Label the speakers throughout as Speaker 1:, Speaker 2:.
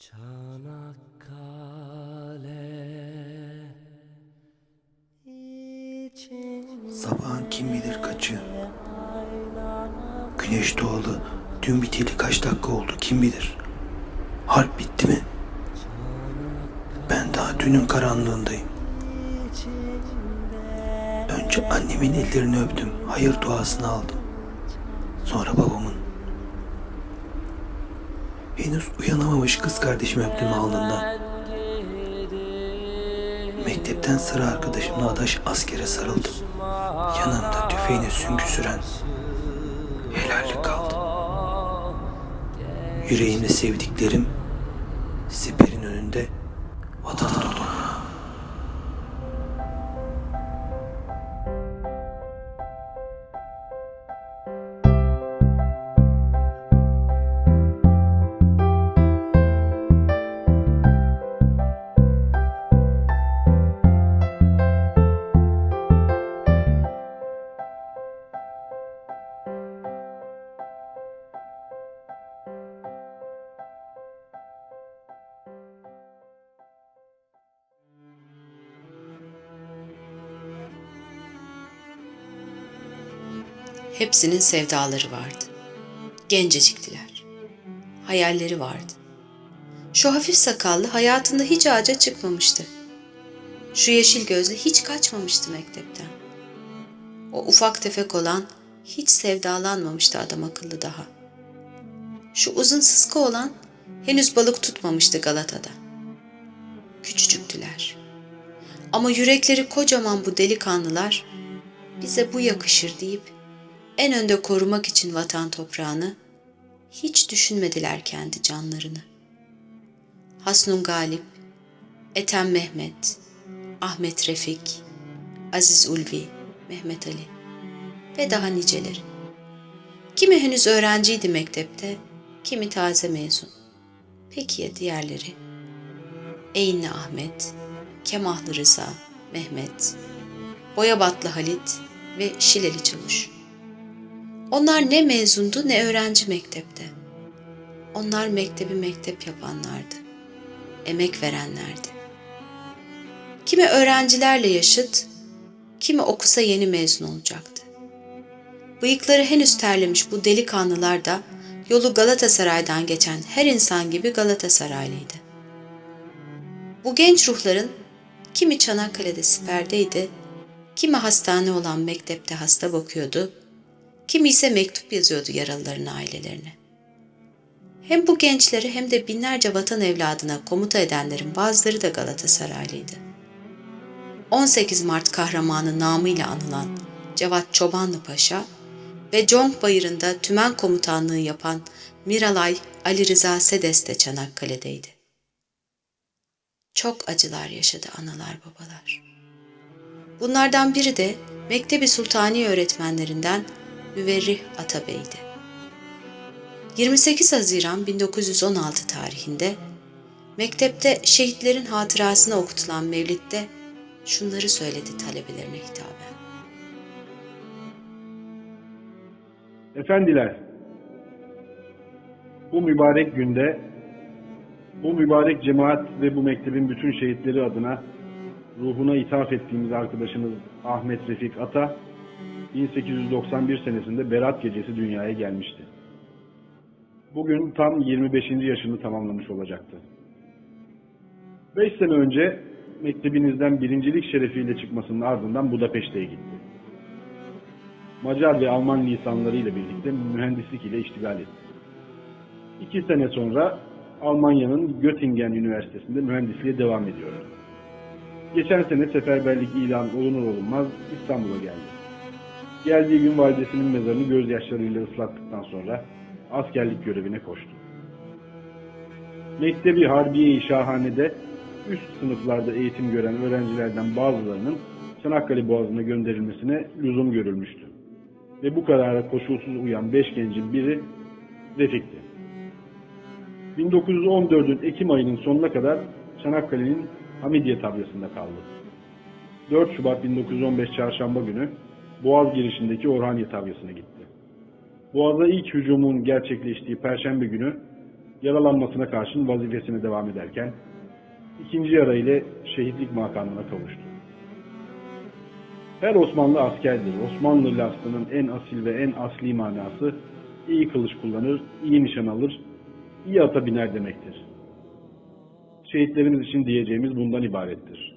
Speaker 1: Çanakkale
Speaker 2: Sabahın kim bilir kaçı. Güneş doğalı. Dün biteli kaç dakika oldu kim bilir. Harp bitti mi? Ben daha dünün karanlığındayım. Önce annemin ellerini öptüm. Hayır duasını aldım. Sonra babamın. Henüz uyanamamış kız kardeşimi öptüm alnından. Mektepten sıra arkadaşımla adaş askere sarıldım. Yanımda tüfeğine süngü süren helallik kaldı. Yüreğimde sevdiklerim siperin
Speaker 3: Hepsinin sevdaları vardı. Genceciktiler. Hayalleri vardı. Şu hafif sakallı hayatında hiç ağaca çıkmamıştı. Şu yeşil gözlü hiç kaçmamıştı mektepten. O ufak tefek olan hiç sevdalanmamıştı adam akıllı daha. Şu uzun sıska olan henüz balık tutmamıştı Galata'da. Küçücüktüler. Ama yürekleri kocaman bu delikanlılar bize bu yakışır deyip en önde korumak için vatan toprağını hiç düşünmediler kendi canlarını. Hasnun Galip, Ethem Mehmet, Ahmet Refik, Aziz Ulvi, Mehmet Ali ve daha niceleri. Kimi henüz öğrenciydi mektepte, kimi taze mezun. Peki ya diğerleri? Eynli Ahmet, Kemahlı Rıza, Mehmet, Boyabatlı Halit ve Şileli Çavuş. Onlar ne mezundu ne öğrenci mektepte. Onlar mektebi mektep yapanlardı. Emek verenlerdi. Kimi öğrencilerle yaşıt, kimi okusa yeni mezun olacaktı. Bıyıkları henüz terlemiş bu delikanlılar da yolu Galatasaray'dan geçen her insan gibi Galatasaraylıydı. Bu genç ruhların kimi Çanakkale'de siperdeydi, kimi hastane olan mektepte hasta bakıyordu, kimi ise mektup yazıyordu yaralıların ailelerine. Hem bu gençleri hem de binlerce vatan evladına komuta edenlerin bazıları da Galatasaraylıydı. 18 Mart kahramanı namıyla anılan Cevat Çobanlı Paşa ve Conk Bayırı'nda tümen komutanlığı yapan Miralay Ali Rıza Sedes de Çanakkale'deydi. Çok acılar yaşadı analar babalar. Bunlardan biri de Mektebi Sultani öğretmenlerinden Müverrih Atabey'di. 28 Haziran 1916 tarihinde mektepte şehitlerin hatırasına okutulan mevlitte şunları söyledi talebelerine hitaben.
Speaker 4: Efendiler, bu mübarek günde, bu mübarek cemaat ve bu mektebin bütün şehitleri adına ruhuna ithaf ettiğimiz arkadaşımız Ahmet Refik Ata, 1891 senesinde Berat Gecesi dünyaya gelmişti. Bugün tam 25. yaşını tamamlamış olacaktı. 5 sene önce mektebinizden birincilik şerefiyle çıkmasının ardından Budapeşte'ye gitti. Macar ve Alman lisanlarıyla birlikte mühendislik ile iştigal etti. İki sene sonra Almanya'nın Göttingen Üniversitesi'nde mühendisliğe devam ediyordu. Geçen sene seferberlik ilan olunur olunmaz İstanbul'a geldi. Geldiği gün validesinin mezarını gözyaşlarıyla ıslattıktan sonra askerlik görevine koştu. Mektebi Harbiye-i Şahane'de üst sınıflarda eğitim gören öğrencilerden bazılarının Çanakkale Boğazı'na gönderilmesine lüzum görülmüştü. Ve bu karara koşulsuz uyan beş gencin biri Refik'ti. 1914'ün Ekim ayının sonuna kadar Çanakkale'nin Hamidiye tabyasında kaldı. 4 Şubat 1915 Çarşamba günü Boğaz girişindeki Orhaniye tabyasına gitti. Boğaz'a ilk hücumun gerçekleştiği Perşembe günü yaralanmasına karşın vazifesine devam ederken ikinci yara ile şehitlik makamına kavuştu. Her Osmanlı askerdir. Osmanlı lafzının en asil ve en asli manası iyi kılıç kullanır, iyi nişan alır, iyi ata biner demektir. Şehitlerimiz için diyeceğimiz bundan ibarettir.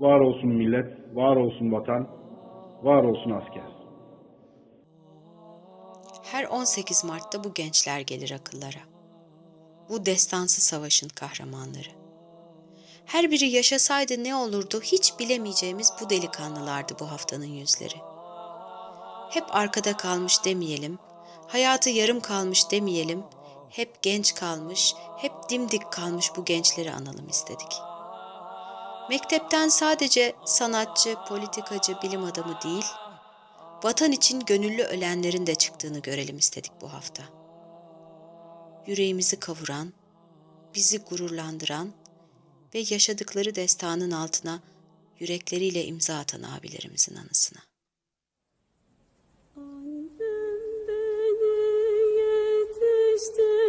Speaker 4: Var olsun millet, var olsun vatan, var olsun asker.
Speaker 3: Her 18 Mart'ta bu gençler gelir akıllara. Bu destansı savaşın kahramanları. Her biri yaşasaydı ne olurdu hiç bilemeyeceğimiz bu delikanlılardı bu haftanın yüzleri. Hep arkada kalmış demeyelim, hayatı yarım kalmış demeyelim, hep genç kalmış, hep dimdik kalmış bu gençleri analım istedik. Mektepten sadece sanatçı, politikacı, bilim adamı değil, vatan için gönüllü ölenlerin de çıktığını görelim istedik bu hafta. Yüreğimizi kavuran, bizi gururlandıran ve yaşadıkları destanın altına yürekleriyle imza atan abilerimizin anısına.
Speaker 1: Annem beni yetiştirdi,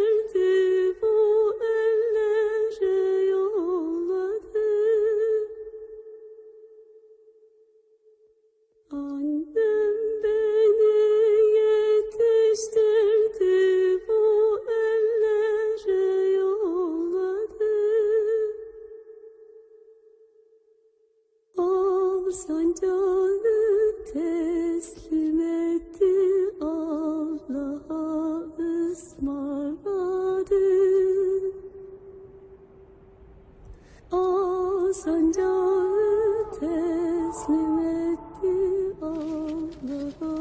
Speaker 1: sancağını teslim etti. Allah'a ısmarladı. Al sancağını teslim etti. Allah'a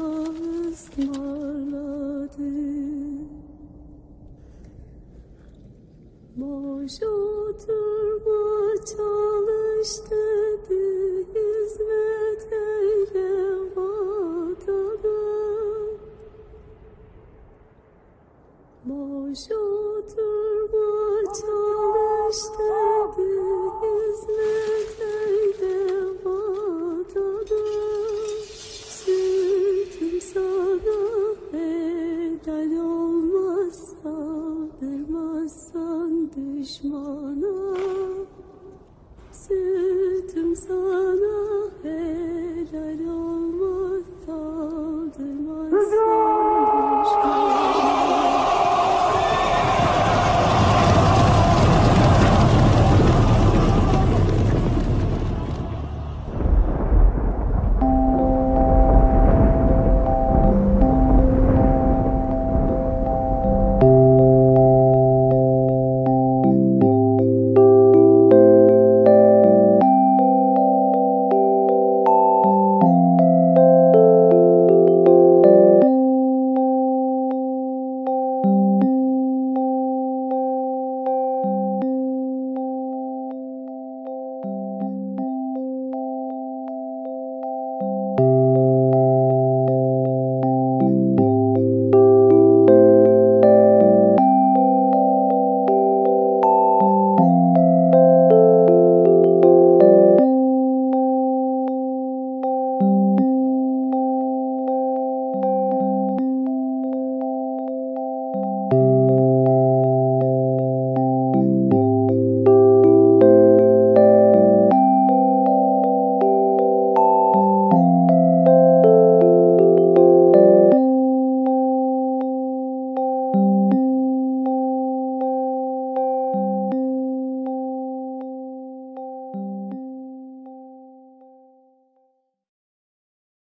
Speaker 1: ısmarladı. Boş oturma çalış dedi